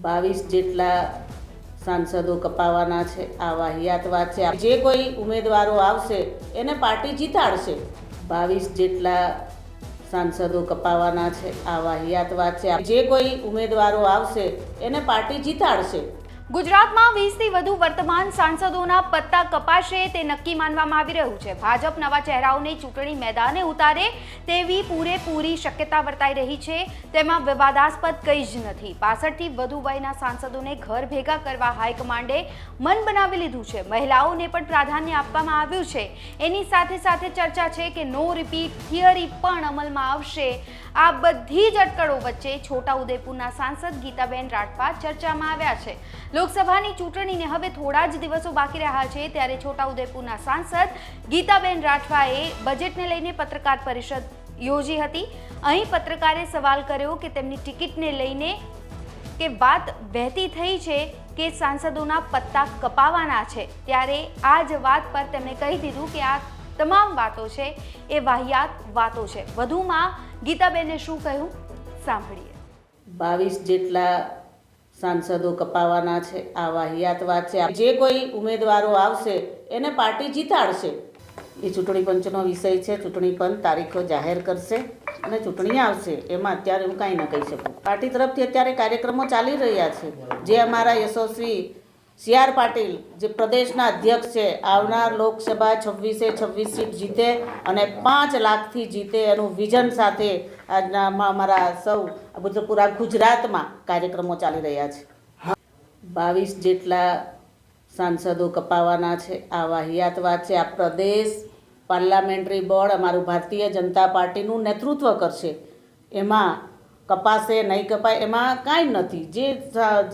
બાવીસ જેટલા સાંસદો કપાવાના છે. આ વાહિયાત વાત છે. જે કોઈ ઉમેદવારો આવશે, એને પાર્ટી જીતાડશે. બાવીસ જેટલા સાંસદો કપાવાના છે. આ વાહિયાત વાત છે. જે કોઈ ઉમેદવારો આવશે, એને પાર્ટી જીતાડશે. ગુજરાતમાં વીસથી વધુ વર્તમાન સાંસદોના પત્તા કપાશે તે નક્કી માનવામાં આવી રહ્યું છે. ભાજપ નવા ચહેરાઓને ચૂંટણી મેદાને ઉતારે તેવી પૂરેપૂરી શક્યતા વર્તાઈ રહી છે. તેમાં વિવાદાસ્પદ કંઈ જ નથી. પાસઠથી વધુ વયના સાંસદોને ઘર ભેગા કરવા હાઈકમાન્ડે મન બનાવી લીધું છે. મહિલાઓને પણ પ્રાધાન્ય આપવામાં આવ્યું છે. એની સાથે સાથે ચર્ચા છે કે નો રિપીટ થિયરી પણ અમલમાં આવશે. આ બધી જ અટકળો વચ્ચે છોટાઉદેપુરના સાંસદ ગીતાબેન રાઠવા ચર્ચામાં આવ્યા છે. લોકસભાની ચૂંટણીને હવે થોડા જ દિવસો બાકી રહ્યા છે ત્યારે છોટાઉદેપુરના સાંસદ ગીતાબેન રાઠવાએ બજેટને લઈને પત્રકાર પરિષદ યોજી હતી. અહીં પત્રકારે સવાલ કર્યો કે તેમની ટિકિટને લઈને કે વાત વહેતી થઈ છે કે સાંસદોના પત્તા કપાવાના છે, ત્યારે આ જ વાત પર તેમણે કહી દીધું કે આ તમામ વાતો છે એ વાહિયાત વાતો છે. વધુમાં ગીતાબેને શું કહ્યું? સાંભળીએ. બાવીસ જેટલા સાંસદો કપાવાના છે. આ વાહિયાત વાત છે. જે કોઈ ઉમેદવારો આવશે, એને પાર્ટી જીતાડશે. એ ચૂંટણી પંચનો વિષય છે. ચૂંટણી પંચ તારીખો જાહેર કરશે અને ચૂંટણી આવશે. એમાં અત્યારે હું કાંઈ ન કહી શકું. પાર્ટી તરફથી અત્યારે કાર્યક્રમો ચાલી રહ્યા છે. જે અમારા યશસ્વી સી આર પાટીલ, જે પ્રદેશના અધ્યક્ષ છે, આવનાર લોકસભા છવ્વીસે છવ્વીસ સીટ જીતે અને પાંચ લાખથી જીતે એનું વિઝન સાથે આજના અમારા સૌ પૂરા ગુજરાતમાં કાર્યક્રમો ચાલી રહ્યા છે. બાવીસ જેટલા સાંસદો કપાવાના છે. આ વાહિયાત વાત છે. આ પ્રદેશ પાર્લામેન્ટરી બોર્ડ અમારું ભારતીય જનતા પાર્ટીનું નેતૃત્વ કરશે. એમાં કપાશે, નહીં કપાય, એમાં કાંઈ નથી.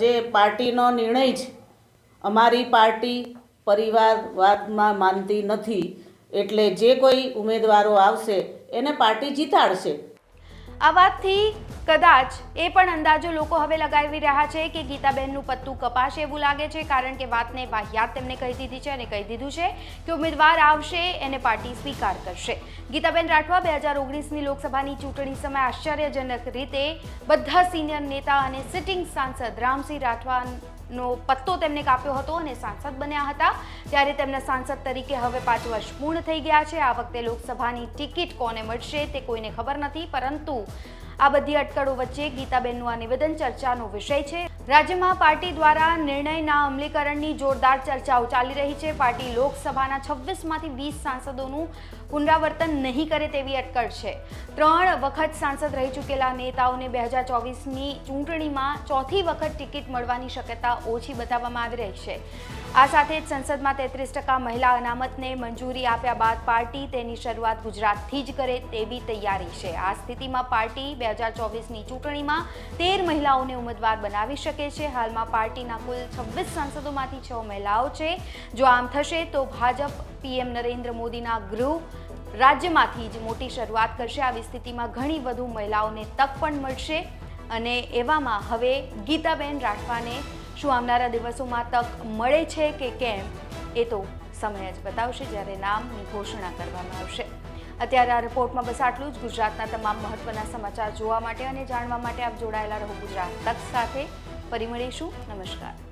જે પાર્ટીનો નિર્ણય છે અમારી પાર્ટી પરિવારવાદમાં માનતી નથી એટલે જે કોઈ ઉમેદવારો આવશે એને પાર્ટી જીતાડશે. આ વાતથી કદાચ એ પણ અંદાજો લોકો હવે લગાવી રહ્યા છે કે ગીતાબેનનું પત્તું કપાશે એવું લાગે છે કારણ કે વાતને વાહિયાત તેમને કહી દીધી છે અને કહી દીધું છે કે ઉમેદવાર આવશે એને પાર્ટી સ્વીકાર કરશે. ગીતાબેન રાઠવા બે હજાર ઓગણીસની લોકસભાની ચૂંટણી સમયે આશ્ચર્યજનક રીતે બધા સિનિયર નેતા અને સિટિંગ સાંસદ રામસિંહ રાઠવાનો પત્તો તેમને કાપ્યો હતો અને સાંસદ બન્યા હતા. ત્યારે તેમના સાંસદ તરીકે હવે પાંચ વર્ષ પૂર્ણ થઈ ગયા છે. આ વખતે લોકસભાની ટિકિટ કોને મળશે તે કોઈને ખબર નથી, પરંતુ આ બધી અટકળો વચ્ચે ગીતાબેનનું આ નિવેદન ચર્ચાનો વિષય છે. રાજ્યમાં પાર્ટી દ્વારા નિર્ણયના અમલીકરણની જોરદાર ચર્ચાઓ ચાલી રહી છે. પાર્ટી લોકસભાના છવ્વીસમાંથી વીસ સાંસદોનું પુનરાવર્તન નહીં કરે તેવી અટકળ છે. ત્રણ વખત સાંસદ રહી ચૂકેલા નેતાઓને બે હજાર ચોવીસની ચૂંટણીમાં ચોથી વખત ટિકિટ મળવાની શક્યતા ઓછી બતાવવામાં આવી રહી છે. આ સાથે જ સંસદમાં તેત્રીસ ટકા મહિલા અનામતને મંજૂરી આપ્યા બાદ પાર્ટી તેની શરૂઆત ગુજરાતથી જ કરે તેવી તૈયારી છે. આ સ્થિતિમાં પાર્ટી બે હજાર ચોવીસની ચૂંટણીમાં તેર મહિલાઓને ઉમેદવાર બનાવી શકે છે. હાલમાં પાર્ટીના કુલ છવ્વીસ સાંસદોમાંથી છ મહિલાઓ છે. જો આમ થશે તો ભાજપ પીએમ નરેન્દ્ર મોદીના ગૃહ રાજ્યમાંથી જ મોટી શરૂઆત કરશે. આવી સ્થિતિમાં ઘણી વધુ મહિલાઓને તક પણ મળશે અને એવામાં હવે ગીતાબેન રાઠવાને શું આવનારા દિવસોમાં તક મળે છે કે કેમ એ તો સમય જ બતાવશે જ્યારે નામની ઘોષણા કરવામાં આવશે. અત્યારે આ રિપોર્ટમાં બસ આટલું જ. ગુજરાતના તમામ મહત્વના સમાચાર જોવા માટે અને જાણવા માટે આપ જોડાયેલા રહો ગુજરાત તક સાથે. ફરી મળીશું. નમસ્કાર.